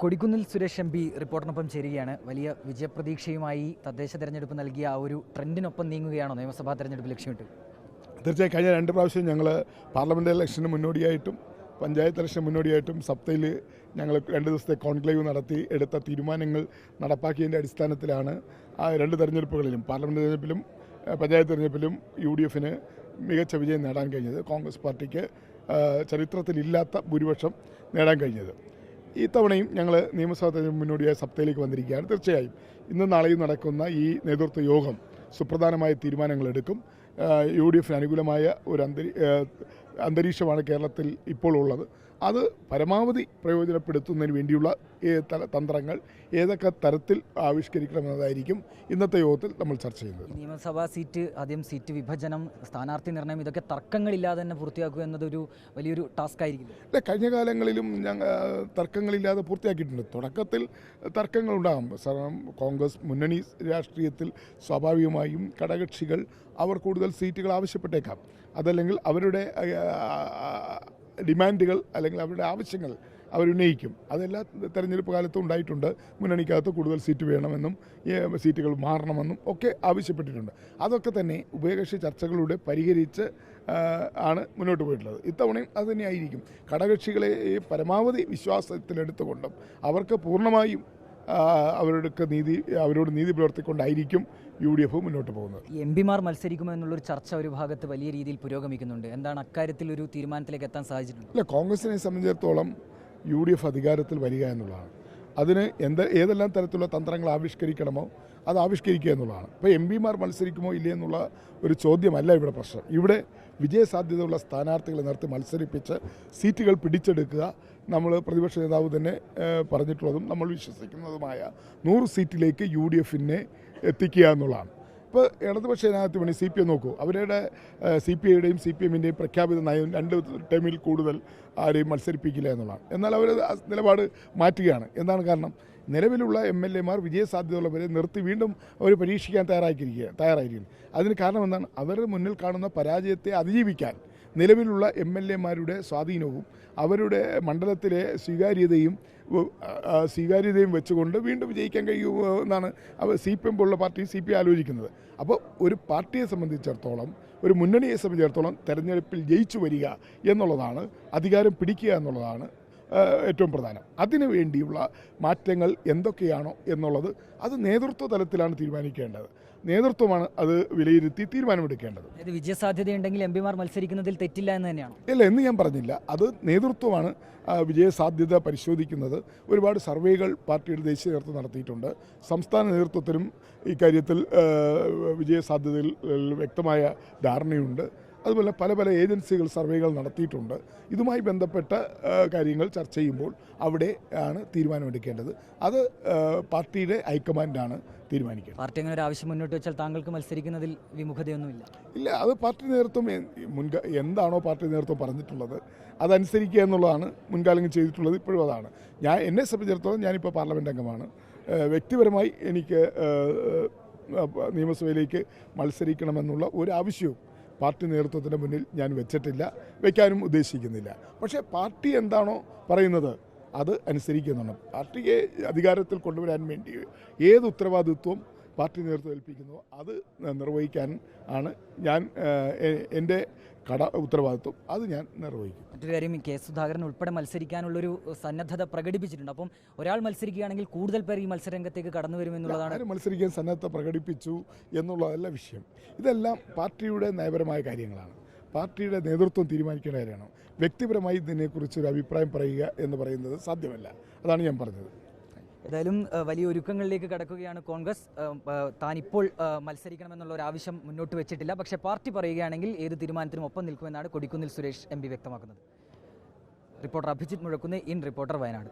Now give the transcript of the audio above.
Kodikunnil Suresh M P റിപ്പോർട്ടിനൊപ്പം ചേരുകയാണ്. വലിയ വിജയപ്രതീക്ഷയുമായി തദ്ദേശ തെരഞ്ഞെടുപ്പ് നൽകിയ ആ ഒരു ട്രെൻഡിനൊപ്പം നീങ്ങുകയാണോ? നിയമസഭാ തെരഞ്ഞെടുപ്പ് ലക്ഷ്യമിട്ട് തീർച്ചയായും കഴിഞ്ഞ രണ്ട് പ്രാവശ്യം ഞങ്ങൾ പാർലമെന്റ് ഇലക്ഷന് മുന്നോടിയായിട്ടും പഞ്ചായത്ത് ഇലക്ഷന് മുന്നോടിയായിട്ടും സപ്തയിൽ ഞങ്ങൾ രണ്ട് ദിവസത്തെ കോൺക്ലേവ് നടത്തി എടുത്ത തീരുമാനങ്ങൾ നടപ്പാക്കിയതിന്റെ അടിസ്ഥാനത്തിലാണ് ആ രണ്ട് തെരഞ്ഞെടുപ്പുകളിലും പാർലമെന്റ് തെരഞ്ഞെടുപ്പിലും പഞ്ചായത്ത് തെരഞ്ഞെടുപ്പിലും യു ഡി എഫിന് മികച്ച വിജയം നേടാൻ കഴിഞ്ഞത്. കോൺഗ്രസ് പാർട്ടിക്ക് ചരിത്രത്തിലില്ലാത്ത ഭൂരിപക്ഷം നേടാൻ കഴിഞ്ഞത്. ഇത്തവണയും ഞങ്ങൾ നിയമസഭാ തെരഞ്ഞെടുപ്പ് മുന്നോടിയായ സപ്തയിലേക്ക് വന്നിരിക്കുകയാണ്. തീർച്ചയായും ഇന്നും നാളെയും നടക്കുന്ന ഈ നേതൃത്വ യോഗം സുപ്രധാനമായ തീരുമാനങ്ങൾ എടുക്കും. യു ഡി എഫിന് അനുകൂലമായ ഒരു അന്തരീ അന്തരീക്ഷമാണ് കേരളത്തിൽ ഇപ്പോൾ ഉള്ളത്. അത് പരമാവധി പ്രയോജനപ്പെടുത്തുന്നതിന് വേണ്ടിയുള്ള തന്ത്രങ്ങൾ ഏതൊക്കെ തരത്തിൽ ആവിഷ്കരിക്കണമെന്നതായിരിക്കും ഇന്നത്തെ യോഗത്തിൽ നമ്മൾ ചർച്ച ചെയ്യുന്നത്. നിയമസഭാ സീറ്റ് ആദ്യം സീറ്റ് വിഭജനം സ്ഥാനാർത്ഥി നിർണയം ഇതൊക്കെ തർക്കങ്ങളില്ലാതെ തന്നെ പൂർത്തിയാക്കുക എന്നതൊരു വലിയൊരു ടാസ്ക് ആയിരിക്കും അല്ല കഴിഞ്ഞ കാലങ്ങളിലും ഞങ്ങൾ തർക്കങ്ങളില്ലാതെ പൂർത്തിയാക്കിയിട്ടുണ്ട്. തുടക്കത്തിൽ തർക്കങ്ങളുണ്ടാകും കാരണം കോൺഗ്രസ് മുന്നണി രാഷ്ട്രീയത്തിൽ സ്വാഭാവികമായും ഘടകകക്ഷികൾ അവർ കൂടുതൽ സീറ്റുകൾ ആവശ്യപ്പെട്ടേക്കാം. അതല്ലെങ്കിൽ അവരുടെ ഡിമാൻഡുകൾ അല്ലെങ്കിൽ അവരുടെ ആവശ്യങ്ങൾ അവരുന്നയിക്കും അതെല്ലാ തെരഞ്ഞെടുപ്പ് കാലത്തും ഉണ്ടായിട്ടുണ്ട്. മുന്നണിക്കകത്ത് കൂടുതൽ സീറ്റ് വേണമെന്നും സീറ്റുകൾ മാറണമെന്നും ഒക്കെ ആവശ്യപ്പെട്ടിട്ടുണ്ട്. അതൊക്കെ തന്നെ ഉഭയകക്ഷി ചർച്ചകളിലൂടെ പരിഹരിച്ച് ആണ് മുന്നോട്ട് പോയിട്ടുള്ളത്. ഇത്തവണയും അത് തന്നെയായിരിക്കും. ഘടകകക്ഷികളെ പരമാവധി വിശ്വാസത്തിലെടുത്തുകൊണ്ടും അവർക്ക് പൂർണമായും അവരുടെ നീതി അവരോട് നീതി പുലർത്തിക്കൊണ്ടായിരിക്കും യു ഡി എഫ് മുന്നോട്ട് പോകുന്നത്. എം പിമാർ മത്സരിക്കുമോ എന്നുള്ളൊരു ചർച്ച ഒരു ഭാഗത്ത് വലിയ രീതിയിൽ പുരോഗമിക്കുന്നുണ്ട്. എന്താണ് അക്കാര്യത്തിൽ ഒരു തീരുമാനത്തിലേക്ക് എത്താൻ സാധിച്ചിട്ടുണ്ട് അല്ല കോൺഗ്രസിനെ സംബന്ധിച്ചിടത്തോളം യു ഡി എഫ് അധികാരത്തിൽ വരിക എന്നുള്ളതാണ്. അതിന് എന്ത് ഏതെല്ലാം തരത്തിലുള്ള തന്ത്രങ്ങൾ ആവിഷ്കരിക്കണമോ അത് ആവിഷ്കരിക്കുക എന്നുള്ളതാണ്. ഇപ്പോൾ എം പിമാർ മത്സരിക്കുമോ ഇല്ലേ എന്നുള്ള ഒരു ചോദ്യമല്ല ഇവിടെ പ്രശ്നം. ഇവിടെ വിജയസാധ്യതയുള്ള സ്ഥാനാർത്ഥികളെ നിർത്തി മത്സരിപ്പിച്ച് സീറ്റുകൾ പിടിച്ചെടുക്കുക നമ്മൾ പ്രതിപക്ഷ നേതാവ് തന്നെ പറഞ്ഞിട്ടുള്ളതും നമ്മൾ വിശ്വസിക്കുന്നതുമായ നൂറ് സീറ്റിലേക്ക് യു ഡി എഫിനെ എത്തിക്കുക എന്നുള്ളതാണ്. ഇപ്പോൾ ഇടതുപക്ഷ ജനാധിപത്യ സി പി എം നോക്കൂ. അവരുടെ സി പി ഐയുടെയും സി പി എമ്മിന്റെയും പ്രഖ്യാപിത നയം രണ്ട് ടൈമിൽ കൂടുതൽ ആരെയും മത്സരിപ്പിക്കില്ല എന്നുള്ളതാണ്. എന്നാൽ അവർ നിലപാട് മാറ്റുകയാണ്. എന്താണ് കാരണം? നിലവിലുള്ള എം എൽ എമാർ വിജയസാധ്യതയുള്ളവരെ നിർത്തി വീണ്ടും അവർ പരീക്ഷിക്കാൻ തയ്യാറാക്കിയിരിക്കുക തയ്യാറായിരിക്കുന്നു. അതിന് കാരണം എന്താണ്? അവരുടെ മുന്നിൽ കാണുന്ന പരാജയത്തെ അതിജീവിക്കാൻ നിലവിലുള്ള എം എൽ എമാരുടെ സ്വാധീനവും അവരുടെ മണ്ഡലത്തിലെ സ്വീകാര്യതയും സ്വീകാര്യതയും വെച്ചുകൊണ്ട് വീണ്ടും വിജയിക്കാൻ കഴിയുമോ എന്നാണ് സി പി എം പോലുള്ള പാർട്ടി സി പി ആലോചിക്കുന്നത്. അപ്പോൾ ഒരു പാർട്ടിയെ സംബന്ധിച്ചിടത്തോളം ഒരു മുന്നണിയെ സംബന്ധിച്ചിടത്തോളം തെരഞ്ഞെടുപ്പിൽ ജയിച്ചു വരിക എന്നുള്ളതാണ് അധികാരം പിടിക്കുക എന്നുള്ളതാണ് ഏറ്റവും പ്രധാനം. അതിനു വേണ്ടിയുള്ള മാറ്റങ്ങൾ എന്തൊക്കെയാണോ എന്നുള്ളത് അത് നേതൃത്വ തലത്തിലാണ് തീരുമാനിക്കേണ്ടത്. നേതൃത്വമാണ് അത് വിലയിരുത്തി തീരുമാനമെടുക്കേണ്ടത്. വിജയസാധ്യതയുണ്ടെങ്കിൽ എം പിമാർ മത്സരിക്കുന്നതിൽ തെറ്റില്ല എന്ന് തന്നെയാണ്. ഇല്ല എന്ന് ഞാൻ പറഞ്ഞില്ല. അത് നേതൃത്വമാണ് വിജയസാധ്യത പരിശോധിക്കുന്നത്. ഒരുപാട് സർവേകൾ പാർട്ടിയുടെ ദേശീയ നേതൃത്വം നടത്തിയിട്ടുണ്ട്. സംസ്ഥാന നേതൃത്വത്തിനും ഇക്കാര്യത്തിൽ വിജയസാധ്യതയിൽ വ്യക്തമായ ധാരണയുണ്ട്. അതുപോലെ പല പല ഏജൻസികൾ സർവേകൾ നടത്തിയിട്ടുണ്ട്. ഇതുമായി ബന്ധപ്പെട്ട കാര്യങ്ങൾ ചർച്ച ചെയ്യുമ്പോൾ അവിടെ ആണ് തീരുമാനമെടുക്കേണ്ടത്. അത് പാർട്ടിയുടെ ഹൈക്കമാൻഡാണ് തീരുമാനിക്കുന്നത് പാർട്ടി അങ്ങനെ ഒരു ആവശ്യം മുന്നോട്ട് വെച്ചാൽ താങ്കൾക്ക് മത്സരിക്കുന്നതിൽ വിമുഖതയൊന്നുമില്ല. ഇല്ല അത് പാർട്ടി നേതൃത്വം മുൻക എന്താണോ പാർട്ടി നേതൃത്വം പറഞ്ഞിട്ടുള്ളത് അതനുസരിക്കുക എന്നുള്ളതാണ് മുൻകാലങ്ങൾ ചെയ്തിട്ടുള്ളത് ഇപ്പോഴും അതാണ്. ഞാൻ എന്നെ സംബന്ധിച്ചിടത്തോളം ഞാനിപ്പോൾ പാർലമെന്റ് അംഗമാണ്. വ്യക്തിപരമായി എനിക്ക് നിയമസഭയിലേക്ക് മത്സരിക്കണമെന്നുള്ള ഒരു ആവശ്യവും പാർട്ടി നേതൃത്വത്തിന്റെ മുന്നിൽ ഞാൻ വെച്ചിട്ടില്ല വയ്ക്കാനും ഉദ്ദേശിക്കുന്നില്ല. പക്ഷേ പാർട്ടി എന്താണോ പറയുന്നത് അത് അനുസരിക്കുന്നുണ്ട്. പാർട്ടിയെ അധികാരത്തിൽ കൊണ്ടുവരാൻ വേണ്ടി ഏത് ഉത്തരവാദിത്വം പാർട്ടി നേതൃത്വം ഏൽപ്പിക്കുന്നു അത് നിർവഹിക്കാൻ ആണ് ഞാൻ എന്റെ കട ഉത്തരവാദിത്വം അത് ഞാൻ നിർവഹിക്കും. മറ്റൊരു കാര്യം കെ സുധാകരൻ ഉൾപ്പെടെ മത്സരിക്കാനുള്ളൊരു സന്നദ്ധത പ്രകടിപ്പിച്ചിട്ടുണ്ട്. അപ്പം ഒരാൾ മത്സരിക്കുകയാണെങ്കിൽ കൂടുതൽ പേർ ഈ മത്സരരംഗത്തേക്ക് കടന്നു വരുമെന്നുള്ളതാണ് മത്സരിക്കാൻ സന്നദ്ധത പ്രകടിപ്പിച്ചു എന്നുള്ളതല്ല വിഷയം. ഇതെല്ലാം പാർട്ടിയുടെ നയപരമായ കാര്യങ്ങളാണ്. പാർട്ടിയുടെ നേതൃത്വം തീരുമാനിക്കേണ്ട കാര്യമാണ്. വ്യക്തിപരമായി ഇതിനെക്കുറിച്ച് ഒരു അഭിപ്രായം പറയുക എന്ന് പറയുന്നത് സാധ്യമല്ല. അതാണ് ഞാൻ പറഞ്ഞത്. ഏതായാലും വലിയ ഒരുക്കങ്ങളിലേക്ക് കടക്കുകയാണ് കോൺഗ്രസ്. ഏഹ്, മത്സരിക്കണമെന്നുള്ള ഒരു ആവശ്യം മുന്നോട്ട് വെച്ചിട്ടില്ല. പക്ഷേ പാർട്ടി പറയുകയാണെങ്കിൽ ഏത് തീരുമാനത്തിനും ഒപ്പം നിൽക്കുമെന്നാണ് കൊടിക്കുന്നിൽ സുരേഷ് എം വ്യക്തമാക്കുന്നത്. Reporter Abhijith Muzhakkunnu in reporter Wayanad.